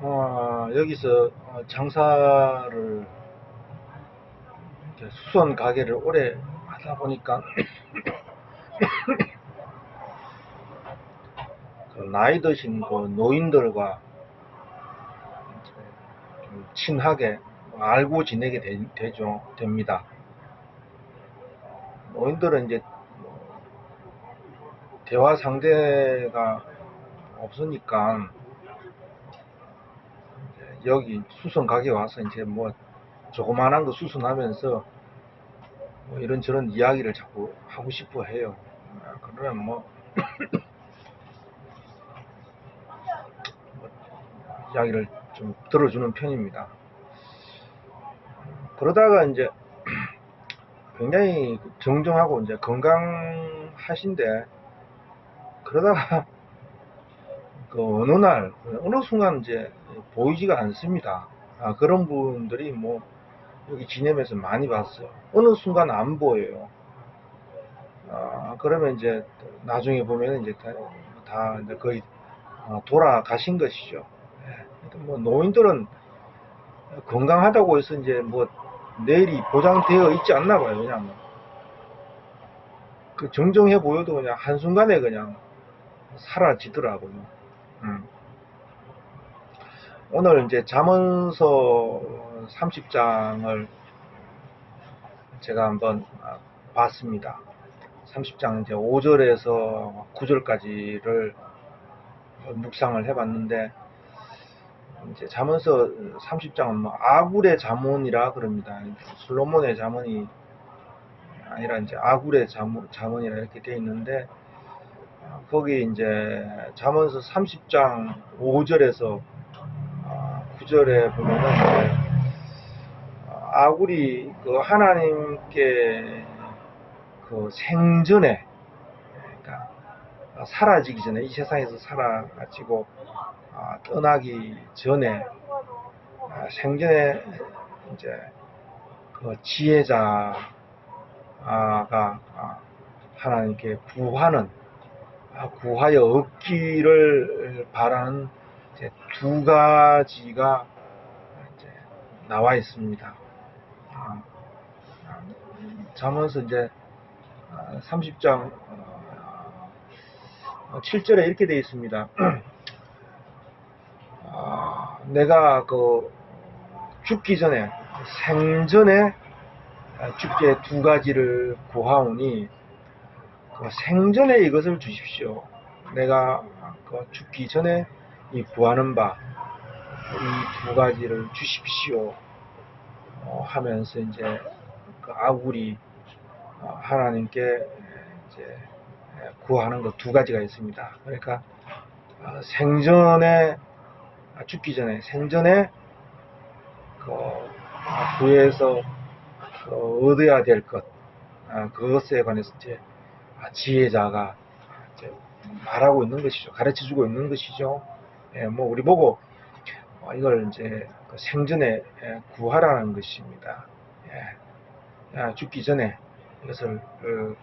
어, 여기서 어, 장사를 수선 가게를 오래 하다 보니까 그 나이 드신 그 노인들과 좀 친하게 알고 지내게 되, 되죠 됩니다. 노인들은 이제 뭐 대화 상대가 없으니까 여기 수선 가게 와서 이제 뭐 조그만한 거 수선하면서 뭐 이런저런 이야기를 자꾸 하고 싶어 해요. 아, 그러면 뭐, 뭐 이야기를 좀 들어주는 편입니다. 그러다가 이제 굉장히 정정하고 이제 건강하신데 그러다가 그 어느 날 어느 순간 이제 보이지가 않습니다. 아, 그런 분들이 뭐 여기 지내면서 많이 봤어요. 어느 순간 안 보여요. 아, 그러면 이제 나중에 보면 이제 다, 다 이제 거의 어, 돌아가신 것이죠. 예. 뭐 노인들은 건강하다고 해서 이제 뭐 내일이 보장되어 있지 않나 봐요. 그냥 그 정정해 보여도 그냥 한순간에 그냥 사라지더라고요. 음. 오늘 이제 잠언서 30장을 제가 한번 아, 봤습니다. 30장 이제 5절에서 9절까지를 묵상을 해봤는데 이제 잠언서 30장은 뭐 아굴의 잠언이라 그럽니다. 솔로몬의 잠언이 아니라 이제 아굴의 잠언, 잠언이라 이렇게 되어 있는데 어, 거기 이제 잠언서 30장 5절에서 9절에 보면은 이제 어, 아굴이 그 하나님께 그 생전에 그러니까 사라지기 전에 이 세상에서 사라지고 아, 떠나기 전에 아, 생전에 이제 그 지혜자가 아, 하나님께 구하는 아, 구하여 얻기를 바라는 두 가지가 나와 있습니다. 아, 아, 잠언서 이제 30장 7절에 이렇게 되어 있습니다. 아, 내가 그 죽기 전에 생전에 죽게 두 가지를 구하오니 그 생전에 이것을 주십시오. 내가 그 죽기 전에 이 구하는 바 이 두 가지를 주십시오. 어, 하면서 이제 그 아굴이 어, 하나님께 이제 구하는 것 두 가지가 있습니다. 그러니까 어, 생전에 아, 죽기 전에 생전에 그 구해서 그 얻어야 될 것, 아, 그것에 관해서 이제 아, 지혜자가 말하고 있는 것이죠. 가르쳐 주고 있는 것이죠. 예, 뭐 우리 보고 어, 이걸 이제 그 생전에 예, 구하라는 것입니다. 예, 야, 죽기 전에 이것을 그,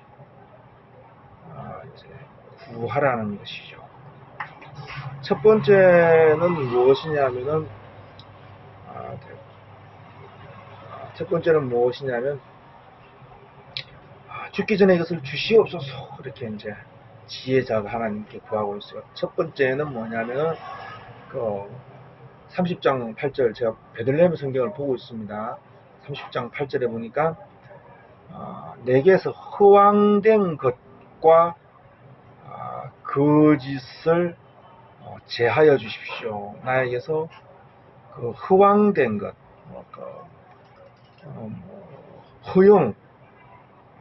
어, 이제 구하라는 것이죠. 첫 번째는 무엇이냐면은 아, 네. 아, 첫 번째는 무엇이냐면 아, 죽기 전에 이것을 주시옵소서 이렇게 이제 지혜자가 하나님께 구하고 있어요. 첫 번째는 뭐냐면은 그 30장 8절 제가 베들레헴 성경을 보고 있습니다. 30장 8절에 보니까 아, 내게서 허황된 것과 아, 거짓을 어, 제하여 주십시오. 나에게서 그 허황된 것, 뭐, 그, 어, 뭐, 허용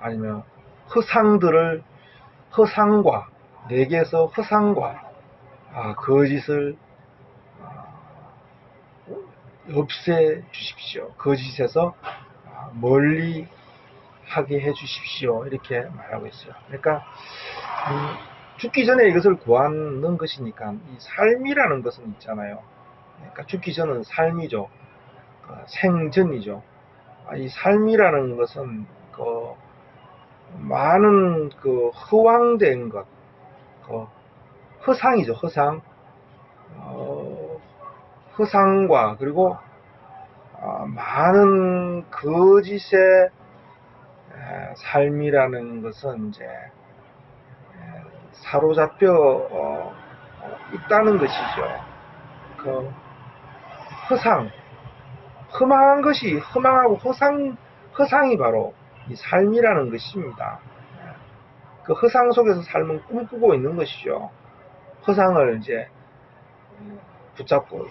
아니면 허상들을 허상과 내게서 허상과 아, 거짓을 아, 없애 주십시오. 거짓에서 아, 멀리 하게 해 주십시오. 이렇게 말하고 있어요. 그러니까 음, 죽기 전에 이것을 구하는 것이니까 이 삶이라는 것은 있잖아요. 그러니까 죽기 전은 삶이죠. 그 생전이죠. 아, 이 삶이라는 것은 그 많은 그 허황된 것, 그 허상이죠, 허상. 어, 허상과 그리고 어, 많은 거짓의 에, 삶이라는 것은 이제 에, 사로잡혀 어, 어, 있다는 것이죠. 그 허상, 허망한 것이 허망하고 허상 허상이 바로 이 삶이라는 것입니다. 그 허상 속에서 삶은 꿈꾸고 있는 것이죠. 허상을 이제 붙잡고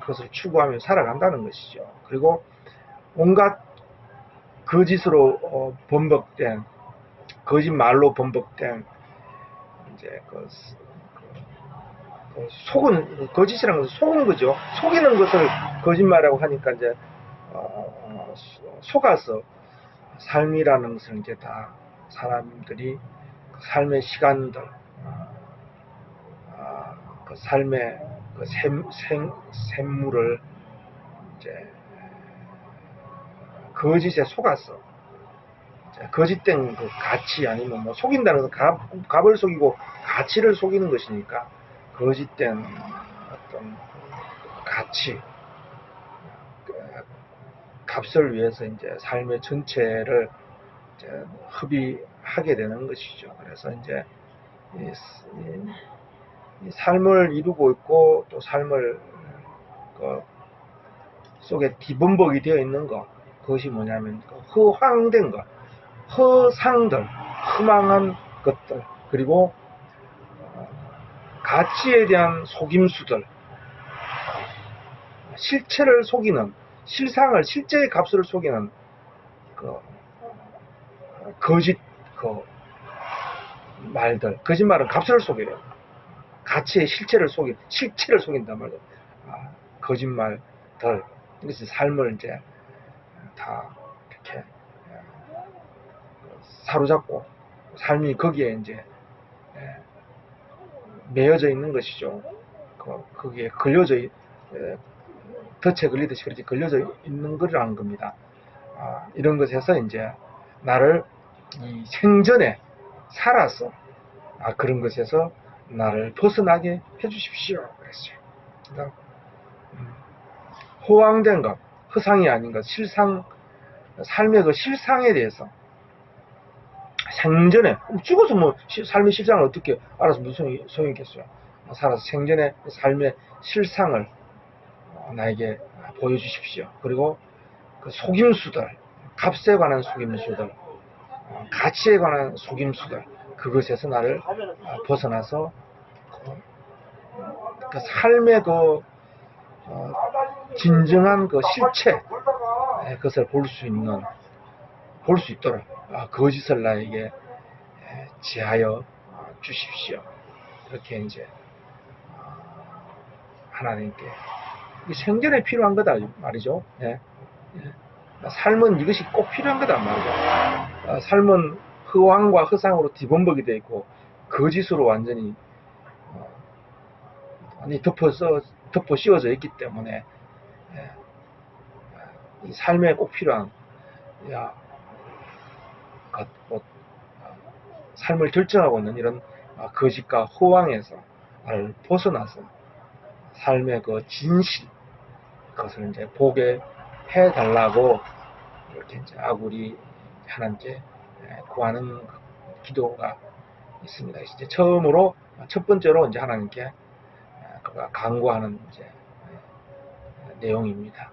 그것을 추구하며 살아간다는 것이죠. 그리고 온갖 거짓으로 어, 번복된 거짓말로 번복된 이제 그, 그- 그 속은 거짓이라는 것은 속은 거죠. 속이는 것을 거짓말이라고 하니까 이제 어, 어, 소- 속아서 삶이라는 것을 이제 다 사람들이 그 삶의 시간들, 어, 아, 그 삶의 그 샘, 생, 샘물을 이제 거짓에 이제 거짓된 그 가치 아니면 뭐 속인다는 것은 값, 값을 속이고 가치를 속이는 것이니까 거짓된 어떤 그 가치, 그 값을 위해서 이제 삶의 전체를 이제 허비하게 되는 것이죠. 그래서 이제 이, 이- 이 삶을 이루고 있고 또 삶을 그 속에 뒤범벅이 되어 있는 것 그것이 뭐냐면 그 허황된 것, 허상들, 허망한 것들 그리고 어, 가치에 대한 속임수들, 실체를 속이는 실상을 실제의 값을 속이는 그 어, 거짓 그 말들 거짓말은 값을 속여요. 가치의 실체를 속인 실체를 속인단 말이에요. 아, 거짓말들 이것이 삶을 이제 다 이렇게 어, 사로잡고 삶이 거기에 이제 예, 매여져 있는 것이죠. 그, 거기에 걸려져 있, 예, 덫에 걸리듯이 그렇게 걸려져 있는 거라는 겁니다. 아, 이런 것에서 이제 나를 이 생전에 살아서 아, 그런 것에서 나를 벗어나게 해주십시오. 그랬어요. 음, 호황된 것, 허상이 아닌 것, 실상, 삶의 그 실상에 대해서 생전에 죽어서 뭐 시- 삶의 실상을 어떻게 알아서 무슨 소용이, 있겠어요. 살아서 생전에 그 삶의 실상을 어, 나에게 보여주십시오. 그리고 그 속임수들, 값에 관한 속임수들, 어, 가치에 관한 속임수들, 그것에서 나를 어, 벗어나서 그, 그 삶의 그 어, 진정한 그 실체, 예, 그것을 볼 수 있는, 볼 수 있도록 아, 거짓을 나에게 예, 지하여 어, 주십시오. 이렇게 이제 어, 하나님께 이 생전에 필요한 거다 말이죠. 예. 예. 삶은 이것이 꼭 필요한 거다 말이죠. 어, 삶은 허황과 허상으로 뒤범벅이 되어 있고 거짓으로 완전히 어, 아니 덮어서 덮어 씌워져 있기 때문에 예. 이 삶에 꼭 필요한 야, 것, 뭐, 어, 삶을 결정하고 있는 이런 어, 거짓과 허황에서 벗어나서 삶의 그 진실 그것을 이제 보게 해 달라고 이렇게 이제 아구리 하나님께 예, 구하는 기도가 있습니다. 이제 처음으로 첫 번째로 이제 하나님께 예, 그가 간구하는 이제 예, 내용입니다.